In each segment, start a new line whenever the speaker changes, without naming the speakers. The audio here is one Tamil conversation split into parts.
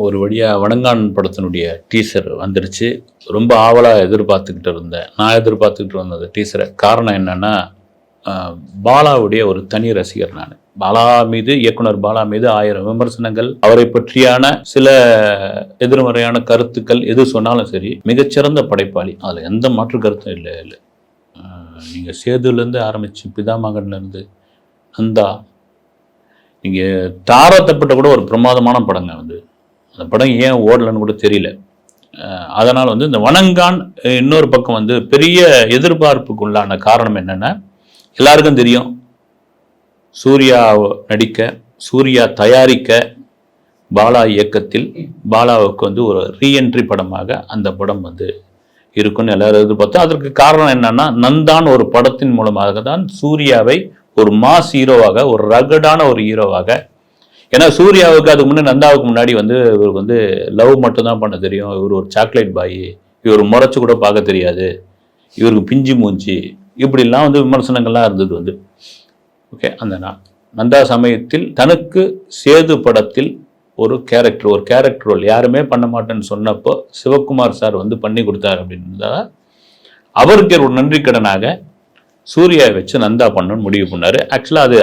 ஒரு வழியாக வணங்கான் படத்தினுடைய டீசர் வந்துருச்சு. ரொம்ப ஆவலாக எதிர்பார்த்துக்கிட்டு இருந்தேன் நான் எதிர்பார்த்துக்கிட்டு இருந்த அந்த டீசரை காரணம் என்னென்னா பாலாவுடைய ஒரு தனி ரசிகர் நான். பாலா மீது இயக்குனர் பாலா மீது ஆயிரம் விமர்சனங்கள். அவரை பற்றியான சில எதிர்மறையான கருத்துக்கள் எது சொன்னாலும் சரி மிகச்சிறந்த படைப்பாளி. அதில் எந்த மாற்று கருத்தும் இல்லை இல்லை. நீங்கள் சேதுலேருந்து ஆரம்பித்து பிதாமகன்லேருந்து நந்தா நீங்கள் தாரத்தப்பட்ட கூட ஒரு பிரமாதமான படங்க வந்து அந்த படம் ஏன் ஓடலன்னு கூட தெரியல. அதனால் வந்து இந்த வணங்கான் இன்னொரு பக்கம் வந்து பெரிய எதிர்பார்ப்புக்கு உள்ளான காரணம் என்னென்னா எல்லாருக்கும் தெரியும் சூர்யா நடிக்க சூர்யா தயாரிக்க பாலா இயக்கத்தில் பாலாவுக்கு வந்து ஒரு ரீஎன்ட்ரி படமாக அந்த படம் வந்து இருக்குன்னு எல்லாரும் எதிர்பார்த்தோம் அதற்கு காரணம் என்னன்னா நந்தான் ஒரு படத்தின் மூலமாக தான் சூர்யாவை ஒரு மாஸ் ஹீரோவாக ஒரு ரகடான ஒரு ஹீரோவாக ஏன்னா சூர்யாவுக்கு அதுக்கு முன்னே நந்தாவுக்கு முன்னாடி வந்து இவருக்கு வந்து லவ் மட்டும்தான் பண்ண தெரியும். இவர் ஒரு சாக்லேட் பாய். இவர் முறைச்சு கூட பார்க்க தெரியாது. இவருக்கு பிஞ்சு மூஞ்சி. இப்படிலாம் வந்து விமர்சனங்கள்லாம் இருந்தது வந்து. ஓகே அந்த நந்தா சமயத்தில் தனக்கு சேது படத்தில் ஒரு கேரக்டர் ஒரு கேரக்டர் ரோல் யாருமே பண்ண மாட்டேன்னு சொன்னப்போ சிவகுமார் சார் வந்து பண்ணி கொடுத்தார் அப்படின்றதா அவருக்கு ஒரு நன்றி கடனாக சூர்யாவை வச்சு நந்தா பண்ணணும்னு முடிவு பண்ணார். ஆக்சுவலாக அது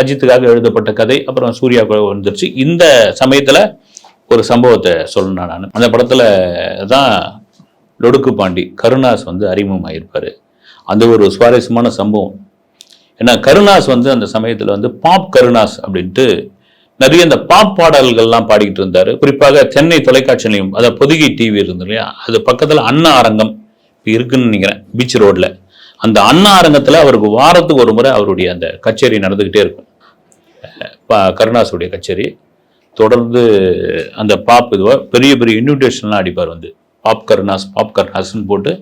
அஜித்துக்காக எழுதப்பட்ட கதை அப்புறம் சூர்யா வந்துருச்சு. இந்த சமயத்தில் ஒரு சம்பவத்தை சொல்லணும் நான். அந்த படத்தில் தான் லொடுக்கு பாண்டி கருணாஸ் வந்து அறிமுகமாயிருப்பார். அந்த ஒரு சுவாரஸ்யமான சம்பவம். ஏன்னா கருணாஸ் வந்து அந்த சமயத்தில் வந்து பாப் கருணாஸ் அப்படின்ட்டு நிறைய இந்த பாப் பாடல்கள்லாம் பாடிக்கிட்டு இருந்தார். குறிப்பாக சென்னை தொலைக்காட்சி நிலையம் அதாவது பொதுகை டிவி இருந்தது இல்லையா? அது பக்கத்தில் அண்ணா அரங்கம் இருக்குன்னு நினைக்கிறேன் பீச் ரோட்டில் அந்த அண்ணா அரங்கத்தில் அவருக்கு வாரத்துக்கு ஒரு முறை அவருடைய அந்த கச்சேரி நடந்துக்கிட்டே இருக்கும். கருணாசுடைய கச்சேரி. தொடர்ந்து அந்த பாப் இதுவாக பெரிய பெரிய இன்விடேஷன்லாம் அடிப்பார் வந்து. பாப் கருணாஸ் பாப் கருணாஸ்ன்னு போட்டு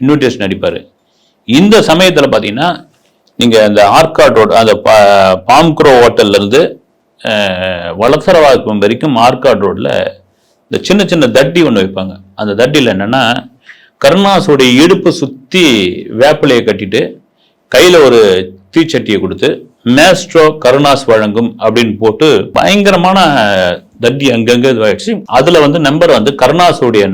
இன்விடேஷன் அடிப்பார். இந்த சமயத்தில் பார்த்தீங்கன்னா நீங்கள் அந்த ஆர்காட் ரோடு அந்த பா பாம்க்ரோ ஹோட்டல்லேருந்து வளசரவாக்கம் வரைக்கும் ஆர்காட் ரோட்டில் இந்த சின்ன சின்ன தட்டி ஒன்று வைப்பாங்க. அந்த தட்டியில் என்னென்னா கருணாசுடைய இடுப்பு சுற்றி வேப்பிலையை கட்டிட்டு கையில் ஒரு தீச்சட்டியை கொடுத்து மேஸ்ட்ரோ கருணாஸ் வழங்கும் அப்படின்னு போட்டு பயங்கரமான தட்டி அங்கங்கே இதுவாயிடுச்சு அதில் வந்து நம்பர் வந்து கருணாசுடைய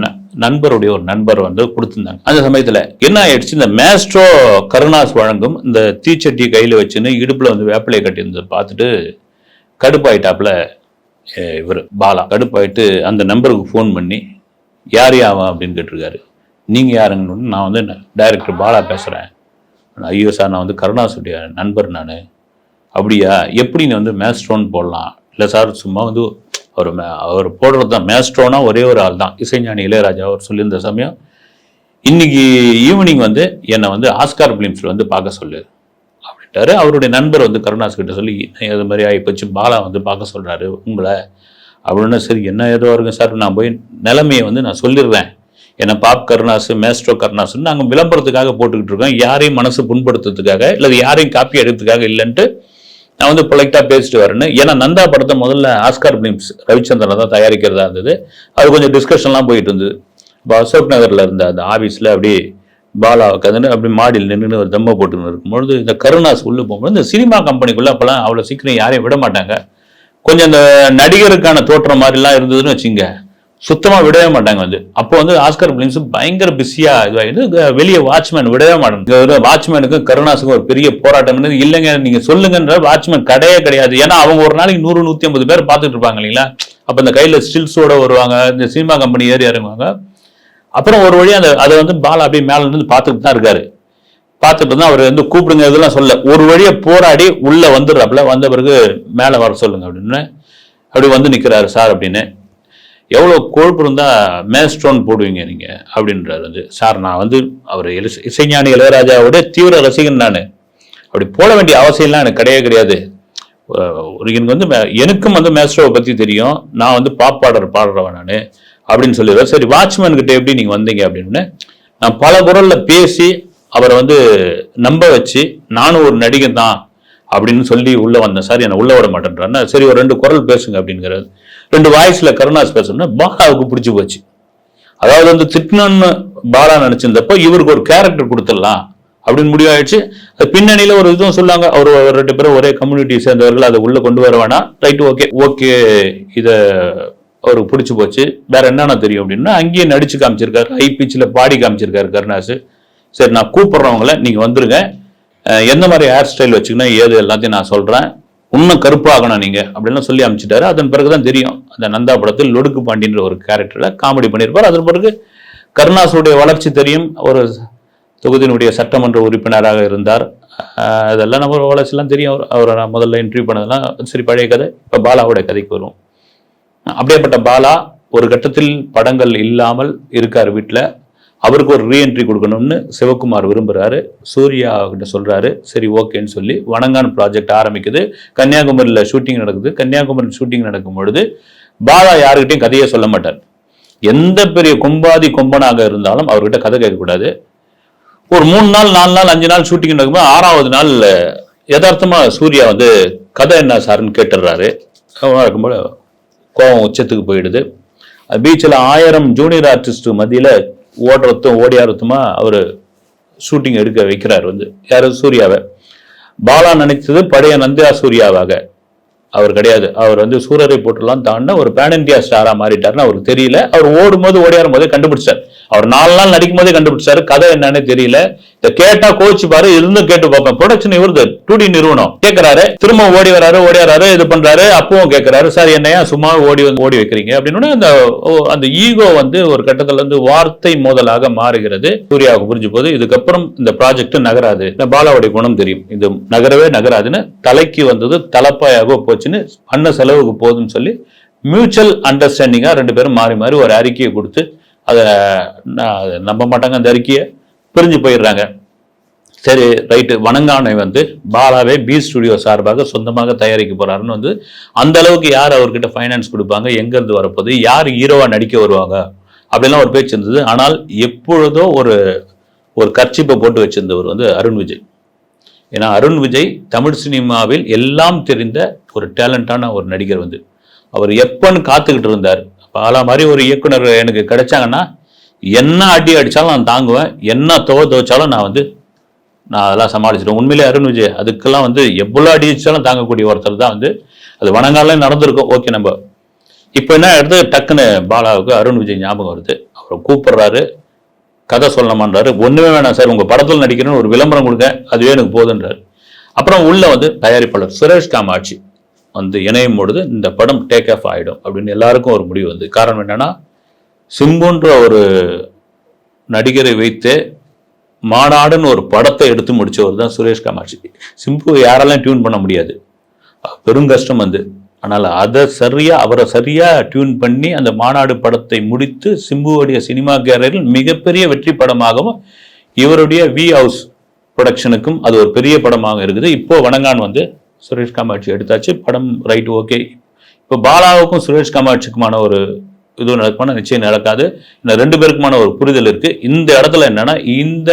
நண்பருடைய ஒரு நண்பர் வந்து கொடுத்துருந்தாங்க. அந்த சமயத்தில் என்ன ஆயிடுச்சு? இந்த மேஸ்ட்ரோ கருணாஸ் வழங்கும் இந்த தீச்சட்டி கையில் வச்சுன்னு இடுப்பில் வந்து வேப்பிலையை கட்டியிருந்ததை பார்த்துட்டு கடுப்பாயிட்டாப்புல இவர் பாலா. கடுப்பாயிட்டு அந்த நம்பருக்கு ஃபோன் பண்ணி யார் யாவன் அப்படின்னு கேட்டிருக்காரு. நீங்கள் யாருங்கன்னு நான் வந்து டைரக்டர் பாலா பேசுகிறேன் ஐயோ சார் நான் வந்து கருணாசுடைய நண்பர் நான். அப்படியா? எப்படி நீ வந்து மேஸ்ட்ரோன் போடலாம்? இல்லை சார் சும்மா வந்து அவர் அவர் போடுறது தான் மேஸ்ட்ரோனா ஒரே ஒரு ஆள் தான் இசைஞானி இளையராஜா அவர் சொல்லியிருந்த சமயம் இன்னைக்கு ஈவினிங் வந்து என்னை வந்து ஆஸ்கார் ஃபிலிம்ஸில் வந்து பார்க்க சொல்லு அப்படின்ட்டாரு. அவருடைய நண்பர் வந்து கருணாஸ் கிட்ட சொல்லி அது மாதிரி ஆகிப்போச்சு பாலா வந்து பார்க்க சொல்கிறாரு உங்களை. அப்படின்னா சரி என்ன ஏதோ இருங்க சார் நான் போய் நிலைமையை வந்து நான் சொல்லிடுறேன். என்னை பாப் கருணாசு மேஸ்ட்ரோ கருணாசுன்னு நாங்கள் விளம்பரத்துக்காக போட்டுக்கிட்டு இருக்கோம். யாரையும் மனசு புண்படுத்துறதுக்காக இல்லை யாரையும் காப்பி எடுக்கிறதுக்காக இல்லைன்ட்டு நான் வந்து பொலைட்டாக பேசிட்டு வரேன்னு. ஏன்னா நந்தா படத்தை முதல்ல ஆஸ்கார் பிலிம்ஸ் ரவிச்சந்திரன் தான் தயாரிக்கிறதா இருந்தது. அது கொஞ்சம் டிஸ்கஷன்லாம் போயிட்டு இருந்தது. இப்போ அசோக் நகரில் இருந்த அந்த ஆஃபீஸில் அப்படி பாலா உட்காந்து அப்படி மாடியில் நின்று ஒரு தம்மை போட்டுன்னு இருக்கும்பொழுது இந்த கருணாஸ் உள்ளே போகும்போது இந்த சினிமா கம்பெனிக்குள்ளே அப்போல்லாம் அவ்வளோ சீக்கிரம் யாரையும் விட மாட்டாங்க. கொஞ்சம் அந்த நடிகருக்கான தோற்றம் மாதிரிலாம் இருந்ததுன்னு வச்சுங்க. சுத்தமாக விடவே மாட்டாங்க வந்து. அப்போ வந்து ஆஸ்கர் பிலிம்ஸ் பயங்கர பிஸியாக இதுவாகிட்டு வெளியே வாட்ச்மேன் விடவே மாட்டாங்க. வாட்ச்மேனுக்கும் கருணாசுக்கும் ஒரு பெரிய போராட்டம் இல்லைங்க நீங்கள் சொல்லுங்கன்ற வாட்ச்மேன் கடையே கிடையாது. ஏன்னா அவங்க ஒரு நாளைக்கு நூறு நூற்றி ஐம்பது பேர் பார்த்துட்டு இருப்பாங்க இல்லைங்களா? அப்போ இந்த கையில் ஸ்டில்ஸோட வருவாங்க இந்த சினிமா கம்பெனி ஏறி இறங்குவாங்க. அப்புறம் ஒரு வழி அந்த அதை வந்து பால் அப்படியே மேலே இருந்து பார்த்துட்டு தான் இருக்காரு. பார்த்துட்டு தான் அவர் வந்து கூப்பிடுங்க இதெல்லாம் சொல்ல. ஒரு வழியை போராடி உள்ளே வந்துடுறாப்புல. வந்த பிறகு மேலே வர சொல்லுங்க அப்படின்னு. அப்படி வந்து நிற்கிறாரு சார் அப்படின்னு. எவ்வளோ கொழுப்பு இருந்தால் மேஸ்ட்ரோன் போடுவீங்க நீங்கள் அப்படின்றார் வந்து சார் நான் வந்து அவர் இசைஞானி இளையராஜாவோட தீவிர ரசிகன் நான். அப்படி போட வேண்டிய அவசியம்லாம் எனக்கு கிடையவே கிடையாது. ஒரு எனக்கு வந்து எனக்கும் வந்து மேஸ்ட்ரோவை பற்றி தெரியும். நான் வந்து பாப் பாடர் பாடுறவன் நான் அப்படின்னு சொல்லிடுறேன் சரி வாட்ச்மேன்கிட்ட எப்படி நீங்கள் வந்தீங்க அப்படின்னு நான் பல குரலில் பேசி அவரை வந்து நம்ப வச்சு நானும் ஒரு நடிகன் தான் அப்படின்னு சொல்லி உள்ளே வந்தேன். சார் என்னை உள்ளே விட மாட்டேன்றாருன்னா சரி ஒரு ரெண்டு குரல் பேசுங்க அப்படிங்கிறது ரெண்டு வாய்ஸ்ல கருணாஸ் பேசணும்னா பாலாவுக்கு பிடிச்சி போச்சு. அதாவது வந்து திட்டணும்னு பாலா நினச்சிருந்தப்போ இவருக்கு ஒரு கேரக்டர் கொடுத்துடலாம் அப்படின்னு முடிவாயிடுச்சு. அது பின்னணியில ஒரு இதுவும் சொல்லாங்க. அவர் ரெண்டு பேரும் ஒரே கம்யூனிட்டி சேர்ந்தவர்கள் அதை உள்ள கொண்டு வர வேணாம். ரைட் ஓகே ஓகே இதை அவருக்கு பிடிச்சி போச்சு. வேற என்னென்ன தெரியும் அப்படின்னா அங்கேயே நடிச்சு காமிச்சிருக்காரு. ஹை பிச்சில் பாடி காமிச்சிருக்காரு கருணாஸ். சரி நான் கூப்பிட்றவங்கள நீங்கள் வந்துருங்க. எந்த மாதிரி ஹேர் ஸ்டைல் வச்சுக்கணும் ஏது எல்லாத்தையும் நான் சொல்கிறேன் இன்னும் கருப்பாகணும் நீங்கள் அப்படின்லாம் சொல்லி அமைச்சிட்டாரு. அதன் பிறகு தான் தெரியும் அந்த நந்தா படத்தில் லொடுக்கு பாண்டின்ற ஒரு கேரக்டரில் காமெடி பண்ணியிருப்பார். அதன் பிறகு கருணாசுடைய வளர்ச்சி தெரியும். ஒரு தொகுதியினுடைய சட்டமன்ற உறுப்பினராக இருந்தார். அதெல்லாம் நம்ம வளர்ச்சிலாம் தெரியும். அவர் அவரை நான் முதல்ல இன்டர்வியூ பண்ணதெல்லாம் சரி பழைய கதை. இப்போ பாலாவுடைய கதைக்கு வரும் அப்படியேப்பட்ட பாலா ஒரு கட்டத்தில் படங்கள் இல்லாமல் இருக்கார் வீட்டில் அவருக்கு ஒரு ரீஎன்ட்ரி கொடுக்கணும்னு சிவகுமார் விரும்புகிறாரு சூர்யா கிட்ட சொல்கிறாரு சரி ஓகேன்னு சொல்லி வணங்கான் ப்ராஜெக்ட் ஆரம்பிக்குது. கன்னியாகுமரியில் ஷூட்டிங் நடக்குது. கன்னியாகுமரி ஷூட்டிங் நடக்கும் பொழுது பாலா யாருக்கிட்டையும் கதையை சொல்ல மாட்டார். எந்த பெரிய கொம்பாதி கொம்பனாக இருந்தாலும் அவர்கிட்ட கதை கேட்கக்கூடாது. ஒரு மூணு நாள் நாலு நாள் அஞ்சு நாள் ஷூட்டிங் நடக்கும்போது ஆறாவது நாள் யதார்த்தமாக சூர்யா வந்து கதை என்ன சார்னு கேட்டுடுறாரு. இருக்கும்போது கோவம் உச்சத்துக்கு போயிடுது. பீச்சில் ஆயிரம் ஜூனியர் ஆர்டிஸ்ட் மத்தியில் ஓடுறதும் ஓடியாரத்துமா அவர் ஷூட்டிங் எடுக்க வைக்கிறார் வந்து. யார்? சூர்யாவை. பாலா நினைச்சது பழைய நந்தியா சூர்யாவாக. அவர் கிடையாது. அவர் வந்து சூரரை போட்டுலாம் தாண்டின ஒரு பேன் இந்தியா ஸ்டாரா மாறிட்டாருன்னு அவருக்கு தெரியல. அவர் ஓடும்போது ஓடியாரும் போதே கண்டுபிடிச்சார். அவர் நாலு நாள் நடிக்கும் போதே கண்டுபிடிச்சாரு. கதை என்னன்னு தெரியல. கேட்டா கோச்சு பாரு இருந்தும் கேட்டு பார்ப்பேன். ப்ரொடக்ஷன் இவருது டூடி நிறுவனம். கேட்கிறாரு திரும்ப ஓடி வராரு ஓடியாராரு இது பண்றாரு அப்பவும் கேட்கிறாரு சார் என்னையா சும்மா ஓடி வந்து ஓடி வைக்கிறீங்க? அப்படின்னு அந்த ஓ, அந்த ஈகோ வந்து ஒரு கட்டத்துல இருந்து வார்த்தை மோதலாக மாறுகிறது. சூர்யாவுக்கு புரிஞ்சு போது இதுக்கப்புறம் இந்த ப்ராஜெக்ட் நகராது. இந்த பாலாவுடைய குணம் தெரியும். இது நகரவே நகராதுன்னு தலைக்கு வந்தது தலைப்பாயாக போச்சுன்னு பண்ண செலவுக்கு போதும்னு சொல்லி மியூச்சுவல் அண்டர்ஸ்டாண்டிங்காக ரெண்டு பேரும் மாறி மாறி ஒரு அறிக்கையை கொடுத்து அதை நான் அதை நம்ப மாட்டாங்க அந்த அறிக்கையை. பிரிஞ்சு போயிடுறாங்க. சரி ரைட்டு. வணங்கானை வந்து பாலாவே பி ஸ்டுடியோ சார்பாக சொந்தமாக தயாரிக்க போகிறாருன்னு வந்து அந்த அளவுக்கு யார் அவர்கிட்ட ஃபைனான்ஸ் கொடுப்பாங்க? எங்கேருந்து வரப்போகுது? யார் ஹீரோவாக நடிக்க வருவாங்க? அப்படிலாம் ஒரு பேச்சு இருந்தது. ஆனால் எப்பொழுதோ ஒரு ஒரு கர்ச்சிப்பை போட்டு வச்சிருந்தவர் வந்து அருண் விஜய். ஏன்னா அருண் விஜய் தமிழ் சினிமாவில் எல்லாம் தெரிந்த ஒரு டேலண்டான ஒரு நடிகர் வந்து. அவர் எப்பன்னு காத்துக்கிட்டு இருந்தார். பாலா மாதிரி ஒரு இயக்குனர் எனக்கு கிடைச்சாங்கன்னா என்ன அடி அடித்தாலும் நான் தாங்குவேன். என்ன துவ துவைச்சாலும் நான் வந்து நான் அதெல்லாம் சமாளிச்சிடுவேன். உண்மையிலே அருண் விஜய் அதுக்கெல்லாம் வந்து எவ்வளோ அடி அடித்தாலும் தாங்கக்கூடிய ஒருத்தர் தான் வந்து அது வணங்காலே நடந்திருக்கும். ஓகே நம்ம இப்போ என்ன எடுத்து டக்குன்னு பாலாவுக்கு அருண் விஜய் ஞாபகம் வருது. அவரை கூப்பிடுறாரு கதை சொல்லணுமான்றாரு. ஒன்றுமே வேணாம் சார் உங்கள் படத்தில் நடிக்கிறேன்னு ஒரு விளம்பரம் கொடுங்க அதுவே எனக்கு போதுன்றார். அப்புறம் உள்ளே வந்து தயாரிப்பாளர் சுரேஷ் காமாட்சி வந்து இணையும் பொழுது இந்த படம் டேக் ஆஃப் ஆகிடும் அப்படின்னு எல்லாருக்கும் ஒரு முடிவு வந்து. காரணம் என்னென்னா சிம்புன்ற ஒரு நடிகரை வைத்து மாநாடுன்னு ஒரு படத்தை எடுத்து முடிச்சவர் தான் சுரேஷ் காமாட்சி. சிம்பு யாரெல்லாம் டியூன் பண்ண முடியாது. பெரும் கஷ்டம் வந்து. ஆனால் அதை சரியாக அவரை சரியாக டியூன் பண்ணி அந்த மாநாடு படத்தை முடித்து சிம்புவுடைய சினிமா கேரியரில் மிகப்பெரிய வெற்றி படமாகவும் இவருடைய வி ஹவுஸ் ப்ரொடக்ஷனுக்கும் அது ஒரு பெரிய படமாக இருக்குது. இப்போ வணங்கான் வந்து சுரேஷ் காமாட்சி எடுத்தாச்சு. படம் ரைட் ஓகே. இப்போ பாலாவுக்கும் சுரேஷ் காமாட்சிக்குமான ஒரு இது நடக்குமான நிச்சயம் நடக்காது. இந்த ரெண்டு பேருக்குமான ஒரு புரிதல் இருக்கு. இந்த இடத்துல என்னன்னா இந்த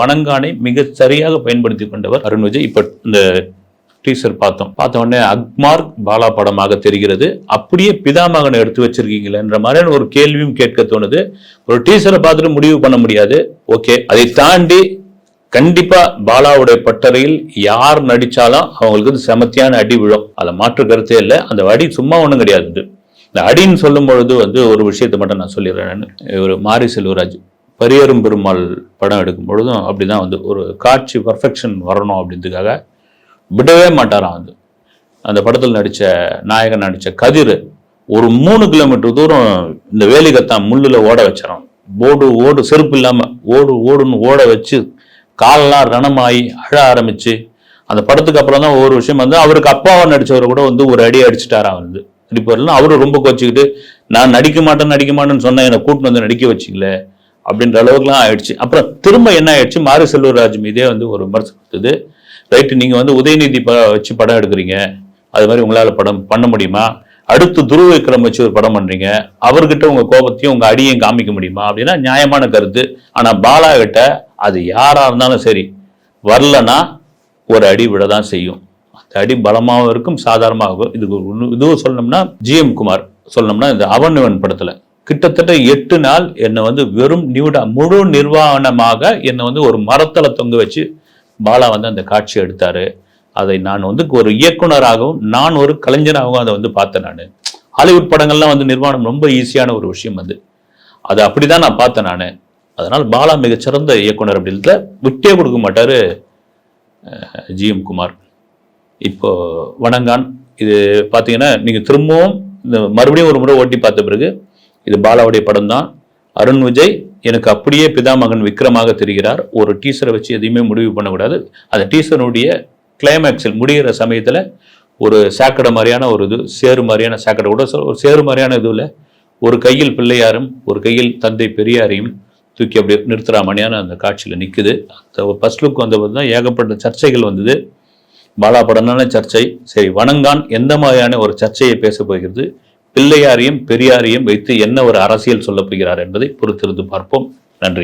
வணங்கானை மிக சரியாக பயன்படுத்தி கொண்டவர் அருண் விஜய். இப்ப இந்த டீசர் பார்த்தோம். பார்த்த உடனே அக்மார்க் பாலா படமாக தெரிகிறது. அப்படியே பிதாமகனை எடுத்து வச்சிருக்கீங்களேன்ற மாதிரியான ஒரு கேள்வியும் கேட்க தோணுது. ஒரு டீசரை பார்த்துட்டு முடிவு பண்ண முடியாது. ஓகே அதை தாண்டி கண்டிப்பா பாலாவுடைய பட்டறையில் யார் நடிச்சாலும் அவங்களுக்கு செமத்தியான அடி விழும். அதில் மாற்று கருத்தே இல்லை. அந்த அடி சும்மா ஒன்றும் கிடையாது. இந்த அடின்னு சொல்லும் பொழுது வந்து ஒரு விஷயத்தை மட்டும் நான் சொல்லிடுறேன். ஒரு மாரி செல்வராஜ் பரியரும் பெருமாள் படம் எடுக்கும் பொழுதும் அப்படிதான் வந்து ஒரு காட்சி பர்ஃபெக்ஷன் வரணும் அப்படின்றதுக்காக விடவே மாட்டாராம் வந்து அந்த படத்தில் நடித்த நாயகன் நடித்த கதிர் ஒரு மூணு கிலோமீட்டர் தூரம் இந்த வேலிகத்தான் முள்ளில் ஓட வச்சிடறான் ஓடு ஓடு செருப்பு இல்லாமல் ஓடு ஓடுன்னு ஓட வச்சு காலெல்லாம் ரணமாகி அழ ஆரம்பிச்சு அந்த படத்துக்கு அப்புறம் தான் ஒவ்வொரு விஷயம் வந்து அவருக்கு அப்பாவை நடித்தவரை கூட வந்து ஒரு அடி அடிச்சிட்டாராம் வந்து. நடிப்பவர்கள் அவரும் ரொம்ப கோச்சிக்கிட்டு நான் நடிக்க மாட்டேன் நடிக்க மாட்டேன்னு சொன்னேன் என்னை கூட்டின்னு வந்து நடிக்க வச்சிங்களே அப்படின்ற அளவுக்குலாம் ஆயிடுச்சு. அப்புறம் திரும்ப என்ன ஆயிடுச்சு? மாரி செல்வராஜ் மீதே வந்து ஒரு விமர்சனம் கொடுத்தது. ரைட்டு நீங்கள் வந்து உதயநிதி ப வச்சு படம் எடுக்கிறீங்க. அது மாதிரி உங்களால் படம் பண்ண முடியுமா? அடுத்து துருவ விக்ரம் வச்சு ஒரு படம் பண்ணுறீங்க அவர்கிட்ட உங்கள் கோபத்தையும் உங்கள் அடியையும் காமிக்க முடியுமா? அப்படின்னா நியாயமான கருத்து. ஆனால் பாலா கிட்ட அது யாராக இருந்தாலும் சரி வரலன்னா ஒரு அடி விட தான் செய்யும். தடி அடி பலமாகவும் இருக்கும் சாதாரணமாகவும் இதுக்கு இதுவும் சொல்லணும்னா ஜிஎம் குமார் சொல்லணும்னா இந்த அவன் இவன் படத்தில். கிட்டத்தட்ட எட்டு நாள் என்னை வந்து வெறும் நியூடா முழு நிர்வாணமாக என்னை வந்து ஒரு மரத்தில் தொங்க வச்சு பாலா வந்து அந்த காட்சி எடுத்தார். அதை நான் வந்து ஒரு இயக்குனராகவும் நான் ஒரு கலைஞராகவும் அதை வந்து பார்த்தேன் நான். ஹாலிவுட் படங்கள்லாம் வந்து நிர்மாணம் ரொம்ப ஈஸியான ஒரு விஷயம் அது. அது அப்படிதான் நான் பார்த்தேன் நான். அதனால் பாலா மிகச்சிறந்த இயக்குனர் அப்படின்றத விட்டே கொடுக்க மாட்டார் ஜிஎம் குமார். இப்போ வணங்கான் இது பார்த்தீங்கன்னா நீங்கள் திரும்பவும் இந்த மறுபடியும் ஒரு முறை ஓட்டி பார்த்த பிறகு இது பாலாவுடைய படம் தான் அருண் விஜய் எனக்கு அப்படியே பிதாமகன் விக்ரமாக தெரிகிறார். ஒரு டீசரை வச்சு எதையுமே முடிவு பண்ணக்கூடாது. அந்த டீசருடைய கிளைமேக்ஸில் முடிகிற சமயத்தில் ஒரு சாக்கடை மாதிரியான ஒரு இது சேறு மாதிரியான சாக்கடை கூட ஒரு சேறு மாதிரியான இதுவில் ஒரு கையில் பிள்ளையாரும் ஒரு கையில் தந்தை பெரியாரையும் தூக்கி அப்படியே நிறுத்துற மாதிரியான அந்த காட்சியில் நிற்குது அந்த ஃபர்ஸ்ட் லுக் வந்தபோது தான் ஏகப்பட்ட சர்ச்சைகள் வந்தது. பாலா சர்ச்சை. சரி வணங்கான் எந்த மாதிரியான ஒரு சர்ச்சையை பேச போகிறது? பிள்ளையாரையும் பெரியாரையும் வைத்து என்ன ஒரு அரசியல் சொல்லப் போகிறார் என்பதை பொறுத்திருந்து பார்ப்போம். நன்றி.